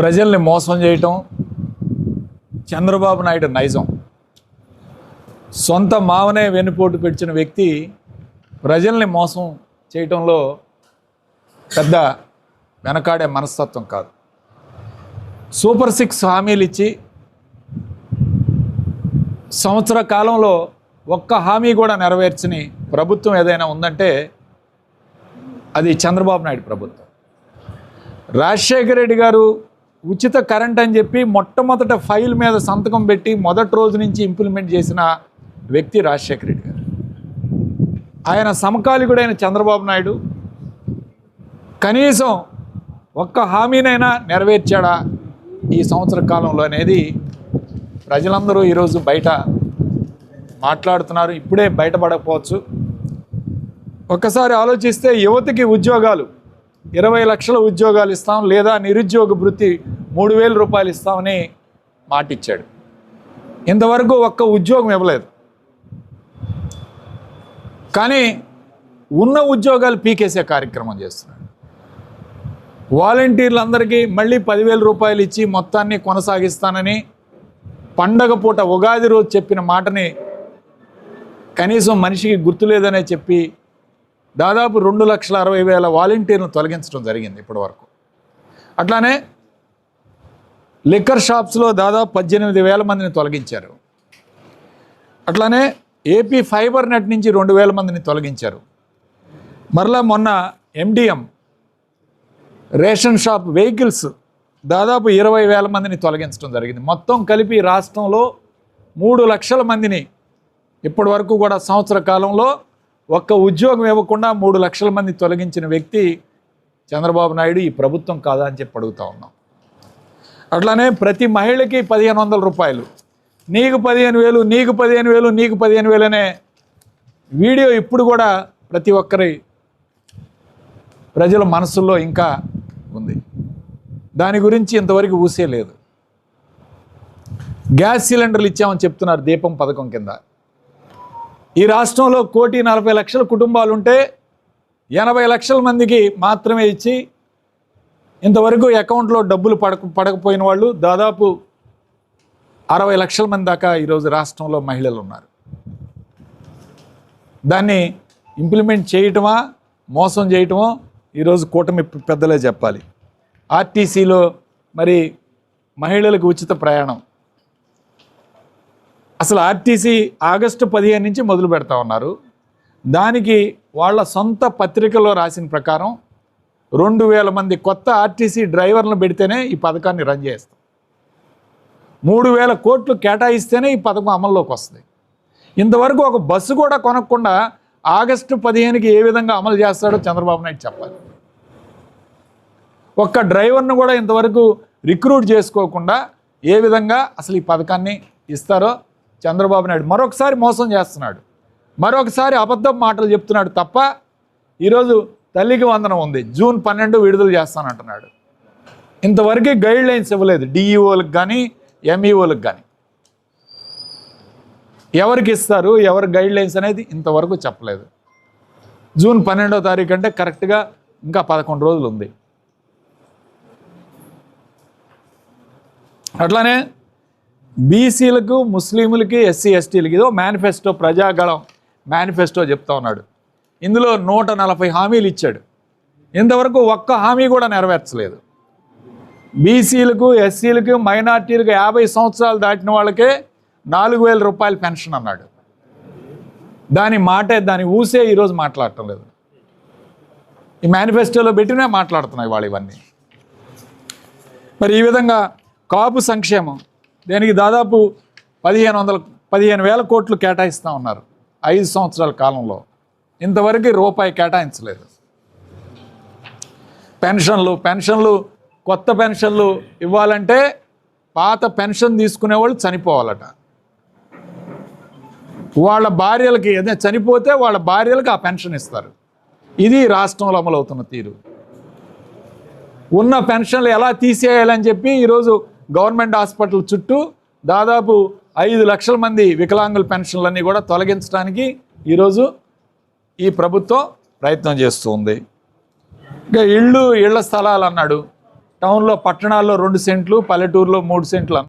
ప్రజల్ని మోసం చేయటం చంద్రబాబు నాయుడు నైజం. సొంత మావనే వెన్నుపోటు పెట్టిన వ్యక్తి ప్రజల్ని మోసం చేయటంలో పెద్ద వెనకాడే మనస్తత్వం కాదు. సూపర్ సిక్స్ హామీలు ఇచ్చి సంవత్సర కాలంలో ఒక్క హామీ కూడా నెరవేర్చని ప్రభుత్వం ఏదైనా ఉందంటే అది చంద్రబాబు నాయుడు ప్రభుత్వం. రాజశేఖర రెడ్డి గారు ఉచిత కరెంట్ అని చెప్పి మొట్టమొదట ఫైల్ మీద సంతకం పెట్టి మొదటి రోజు నుంచి ఇంప్లిమెంట్ చేసిన వ్యక్తి రాజశేఖర రెడ్డి గారు. ఆయన సమకాలికుడైన చంద్రబాబు నాయుడు. కనీసం ఒక్క హామీనైనా నెరవేర్చాడా ఈ సంవత్సర కాలంలో అనేది ప్రజలందరూ ఈరోజు బయట మాట్లాడుతున్నారు. ఇప్పుడే బయటపడకపోవచ్చు. ఒక్కసారి ఆలోచిస్తే యువతకి ఉద్యోగాలు ఇరవై లక్షల ఉద్యోగాలు ఇస్తాం లేదా నిరుద్యోగ వృత్తి మూడు వేల రూపాయలు ఇస్తామని మాటిచ్చాడు. ఇంతవరకు ఒక్క ఉద్యోగం ఇవ్వలేదు. కానీ ఉన్న ఉద్యోగాలు పీకేసే కార్యక్రమం చేస్తున్నాడు. వాలంటీర్లందరికీ మళ్ళీ పదివేల రూపాయలు ఇచ్చి మొత్తాన్ని కొనసాగిస్తానని పండగ పూట ఉగాది రోజు చెప్పిన మాటని కనీసం మనిషికి గుర్తులేదనే చెప్పి దాదాపు రెండు లక్షల అరవై వేల వాలంటీర్ను తొలగించడం జరిగింది ఇప్పటివరకు. అట్లానే లిక్కర్ షాప్స్లో దాదాపు పద్దెనిమిది వేల మందిని తొలగించారు. అట్లానే ఏపీ ఫైబర్ నెట్ నుంచి రెండు వేల మందిని తొలగించారు. మరలా మొన్న ఎండిఎం రేషన్ షాప్ వెహికల్స్ దాదాపు ఇరవై వేల మందిని తొలగించడం జరిగింది. మొత్తం కలిపి రాష్ట్రంలో మూడు లక్షల మందిని ఇప్పటి వరకు కూడా సంవత్సర కాలంలో ఒక్క ఉద్యోగం ఇవ్వకుండా మూడు లక్షల మంది తొలగించిన వ్యక్తి చంద్రబాబు నాయుడు ఈ ప్రభుత్వం కాదా అని చెప్పి అడుగుతా ఉన్నాం. అట్లానే ప్రతి మహిళకి పదిహేను వందల రూపాయలు నీకు పదిహేను వేలు నీకు పదిహేను వేలు నీకు పదిహేను వేలు అనే వీడియో ఇప్పుడు కూడా ప్రతి ఒక్కరి ప్రజల మనసుల్లో ఇంకా ఉంది. దాని గురించి ఇంతవరకు ఊసే లేదు. గ్యాస్ సిలిండర్లు ఇచ్చామని చెప్తున్నారు దీపం పథకం కింద. ఈ రాష్ట్రంలో కోటి నలభై లక్షల కుటుంబాలు ఉంటే ఎనభై లక్షల మందికి మాత్రమే ఇచ్చి ఇంతవరకు అకౌంట్లో డబ్బులు పడక పడకపోయిన వాళ్ళు దాదాపు అరవై లక్షల మంది దాకా ఈరోజు రాష్ట్రంలో మహిళలు ఉన్నారు దాన్ని ఇంప్లిమెంట్ చేయటమా మోసం చేయటమో ఈరోజు కూటమి పెద్దలే చెప్పాలి. ఆర్టీసీలో మరి మహిళలకు ఉచిత ప్రయాణం. అసలు ఆర్టీసీ ఆగస్టు పదిహేను నుంచి మొదలు పెడతా ఉన్నారు. దానికి వాళ్ళ సొంత పత్రికలో రాసిన ప్రకారం రెండు వేల మంది కొత్త ఆర్టీసీ డ్రైవర్లను పెడితేనే ఈ పథకాన్ని రన్ చేస్తాం. మూడు వేల కోట్లు కేటాయిస్తేనే ఈ పథకం అమల్లోకి వస్తుంది. ఇంతవరకు ఒక బస్సు కూడా కొనకుండా ఆగస్టు పదిహేనుకి ఏ విధంగా అమలు చేస్తాడో చంద్రబాబు నాయుడు చెప్పాలి. ఒక్క డ్రైవర్ను కూడా ఇంతవరకు రిక్రూట్ చేసుకోకుండా ఏ విధంగా అసలు ఈ పథకాన్ని ఇస్తారో చంద్రబాబు నాయుడు మరొకసారి మోసం చేస్తున్నాడు. మరొకసారి అబద్ధం మాటలు చెప్తున్నాడు తప్ప ఈరోజు తల్లికి వందనం ఉంది. జూన్ పన్నెండు విడుదల చేస్తానంటున్నాడు. ఇంతవరకు గైడ్ లైన్స్ ఇవ్వలేదు. డిఈఓలకు కానీ ఎంఈఓలకు కానీ ఎవరికి ఇస్తారు ఎవరి గైడ్ లైన్స్ అనేది ఇంతవరకు చెప్పలేదు. జూన్ పన్నెండో తారీఖు అంటే కరెక్ట్గా ఇంకా పదకొండు రోజులు ఉంది. అట్లానే బీసీలకు ముస్లింలకి ఎస్సీ ఎస్టీలకి ఇదో మేనిఫెస్టో ప్రజాగళం మేనిఫెస్టో చెప్తా ఉన్నాడు. ఇందులో నూట నలభై హామీలు ఇచ్చాడు. ఇంతవరకు ఒక్క హామీ కూడా నెరవేర్చలేదు. బీసీలకు ఎస్సీలకు మైనార్టీలకు యాభై సంవత్సరాలు దాటిన వాళ్ళకే నాలుగు వేల రూపాయల పెన్షన్ అన్నాడు. దాని మాటే దాని ఊసే ఈరోజు మాట్లాడటం లేదు. ఈ మేనిఫెస్టోలో పెట్టినే మాట్లాడుతున్నాయి వాళ్ళు ఇవన్నీ. మరి ఈ విధంగా కాపు సంక్షేమం దీనికి దాదాపు పదిహేను వందల పదిహేను వేల కోట్లు కేటాయిస్తూ ఉన్నారు ఐదు సంవత్సరాల కాలంలో. ఇంతవరకు రూపాయి కేటాయించలేదు. పెన్షన్లు పెన్షన్లు కొత్త పెన్షన్లు ఇవ్వాలంటే పాత పెన్షన్ తీసుకునే వాళ్ళు చనిపోవాలట. వాళ్ళ భార్యలకి ఏదైనా చనిపోతే వాళ్ళ భార్యలకు ఆ పెన్షన్ ఇస్తారు. ఇది రాష్ట్రంలో అమలవుతున్న తీరు. ఉన్న పెన్షన్లు ఎలా తీసేయాలని చెప్పి ఈరోజు గవర్నమెంట్ హాస్పిటల్ చుట్టూ దాదాపు ఐదు లక్షల మంది వికలాంగుల పెన్షన్లన్నీ కూడా తొలగించడానికి ఈరోజు ఈ ప్రభుత్వం ప్రయత్నం చేస్తుంది. ఇంకా ఇళ్ళు ఇళ్ళ స్థలాలు అన్నాడు. టౌన్లో పట్టణాల్లో రెండు సెంట్లు పల్లెటూరులో మూడు సెంట్లు